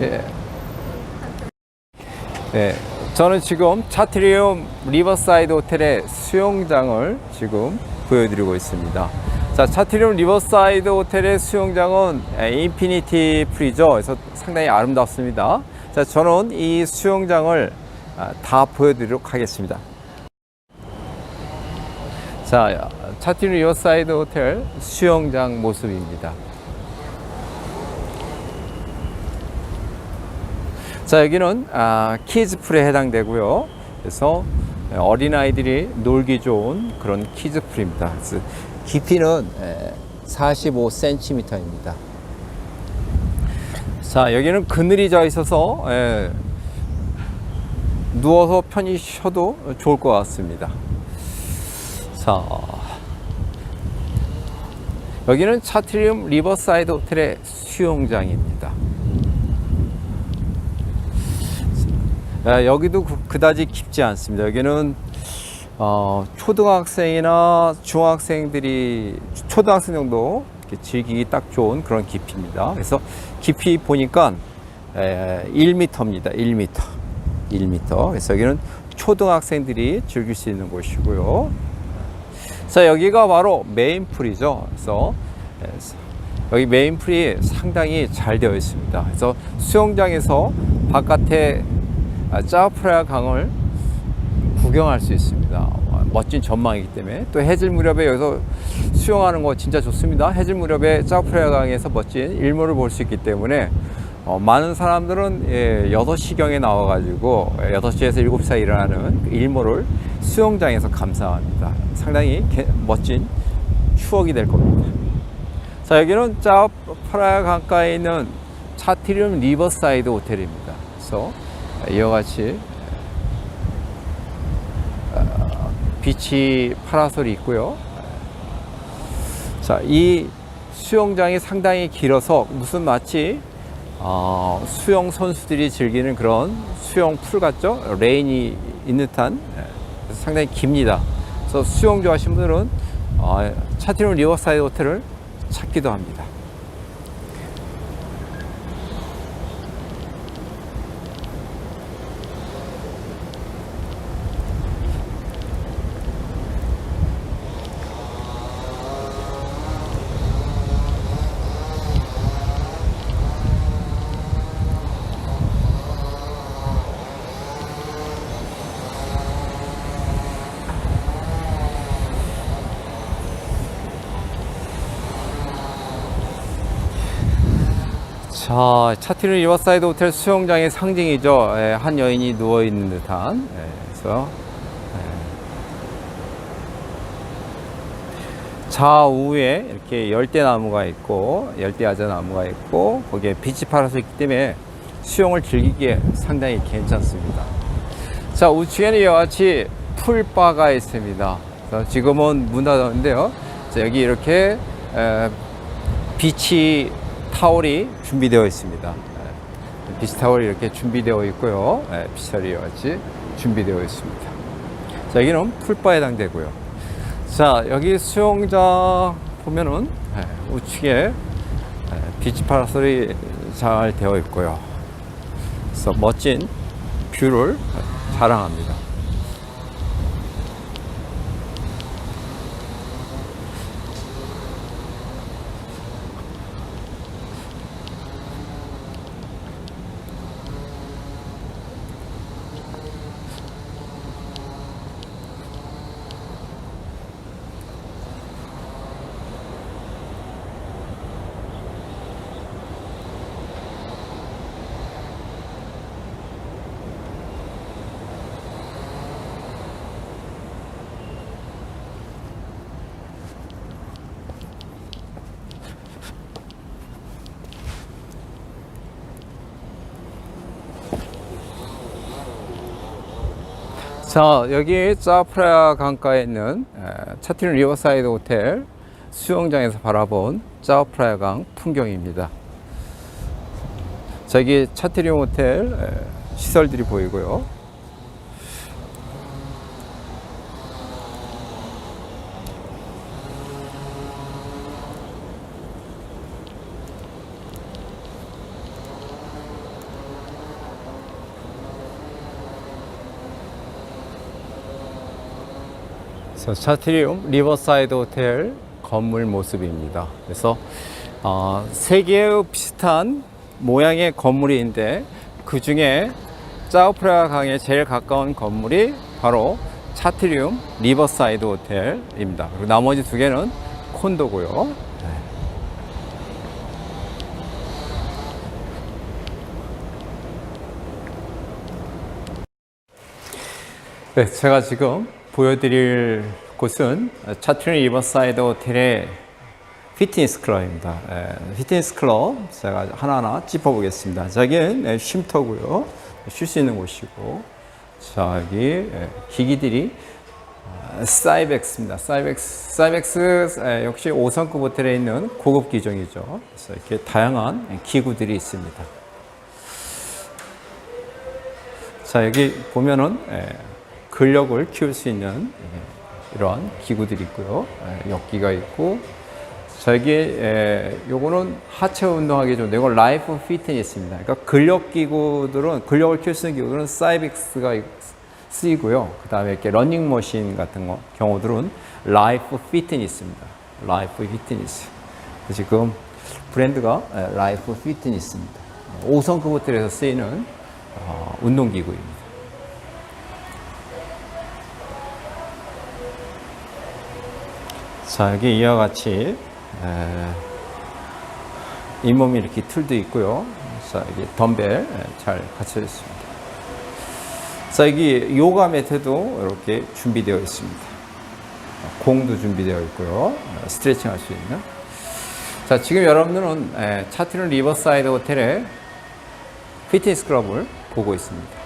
예. 네, 저는 지금 차트리움 리버사이드 호텔의 수영장을 지금 보여드리고 있습니다. 자, 차트리움 리버사이드 호텔의 수영장은 에, 인피니티 프리죠. 그래서 상당히 아름답습니다. 자, 저는 이 수영장을 아, 다 보여드리도록 하겠습니다. 자, 차트리움 리버사이드 호텔 수영장 모습입니다. 자 여기는 아, 키즈풀에 해당되고요. 그래서 어린아이들이 놀기 좋은 그런 키즈풀입니다. 깊이는 45cm입니다. 자 여기는 그늘이 져 있어서 에, 누워서 편히 쉬어도 좋을 것 같습니다. 자 여기는 차트리움 리버사이드 호텔의 수영장입니다. 아, 여기도 그- 그다지 깊지 않습니다. 여기는 어, 초등학생이나 중학생들이 초등학생 정도 즐기기 딱 좋은 그런 깊이입니다. 그래서 깊이 보니까 에, 1m입니다. 1m. 1m. 그래서 여기는 초등학생들이 즐길 수 있는 곳이고요. 자, 여기가 바로 메인풀이죠. 그래서 에, 여기 메인풀이 상당히 잘 되어 있습니다. 그래서 수영장에서 바깥에 아, 짜프라야 강을 구경할 수 있습니다. 와, 멋진 전망이기 때문에 또 해질 무렵에 여기서 수영하는 거 진짜 좋습니다. 해질 무렵에 짜프라야 강에서 멋진 일몰을 볼 수 있기 때문에 어, 많은 사람들은 예, 6시경에 나와가지고 6시에서 7시 사이 일어나는 그 일몰을 수영장에서 감상합니다. 상당히 개- 멋진 추억이 될 겁니다. 자, 여기는 짜프라야 강가에 있는 차티리움 리버사이드 호텔입니다. 그래서 이와 같이 어, 비치 파라솔이 있고요. 자, 이 수영장이 상당히 길어서 무슨 마치 어, 수영 선수들이 즐기는 그런 수영 풀 같죠? 레인이 있는 듯한 예, 그래서 상당히 깁니다. 그래서 수영 좋아하시는 분들은 어, 차트룸 리버사이드 호텔을 찾기도 합니다. 자, 차트는 리버사이드 호텔 수영장의 상징이죠. 예, 한 여인이 누워 있는 듯한. 예, 그래서 예. 좌우에 이렇게 열대 나무가 있고 열대야자 나무가 있고 거기에 빛이 팔아서 있기 때문에 수영을 즐기기에 상당히 괜찮습니다. 자, 우측에는 같이 풀바가 있습니다. 지금은 문 닫았는데요. 자, 여기 이렇게 에, 비치 타월이 준비되어 있습니다. 예, 비치 타월이 이렇게 준비되어 있고요. 예, 타월이 이와 같이 준비되어 있습니다. 자, 여기는 풀바에 해당되고요. 자, 여기 수영장 보면은 예, 우측에 예, 비치 파라솔이 잘 되어 있고요. 그래서 멋진 뷰를 자랑합니다. 자, 여기 짜프라 강가에 있는 차티는 리버사이드 호텔 수영장에서 바라본 짜프라야 강 풍경입니다. 저기 차트리움 호텔 에, 시설들이 보이고요. 차트리움 리버사이드 호텔 건물 모습입니다. 그래서 어, 세 개의 비슷한 모양의 건물인데 그 중에 짜오프라가 강에 제일 가까운 건물이 바로 차트리움 리버사이드 호텔입니다. 그리고 나머지 두 개는 콘도고요. 네, 제가 지금 보여드릴 곳은 차트리 리버사이드 호텔의 피트니스 클럽입니다. 예, 피트니스 클럽 제가 하나하나 짚어보겠습니다. 저기는 예, 쉼터고요. 쉴 수 있는 곳이고 자 여기 예, 기기들이 아, 사이벡스입니다. 사이벡스, 사이벡스 예, 역시 5성급 호텔에 있는 고급 기종이죠. 그래서 이렇게 다양한 기구들이 있습니다. 자 여기 보면은 예, 근력을 키울 수 있는 예, 이런 기구들이 있고요. 예, 역기가 있고 자 여기 예, 요거는 하체 운동하기 좋은 이건 라이프 피트니스입니다. 그러니까 근력 기구들은 근력을 키울 수 있는 기구들은 사이빅스가 쓰이고요. 그 다음에 이렇게 러닝 머신 같은 거 경우들은 라이프 피트니스입니다. 라이프 피트니스. 지금 브랜드가 예, 라이프 피트니스입니다. 5성급 호텔에서 쓰이는 어, 운동기구입니다. 자, 여기 이와 같이 에, 잇몸 이렇게 틀도 있고요. 자, 여기 덤벨 에, 잘 갖춰져 있습니다. 자, 여기 요가 매트도 이렇게 준비되어 있습니다. 공도 준비되어 있고요. 어, 스트레칭 할 수 있는. 자, 지금 여러분들은 에, 차트는 리버사이드 호텔의 피트니스 클럽을 보고 있습니다.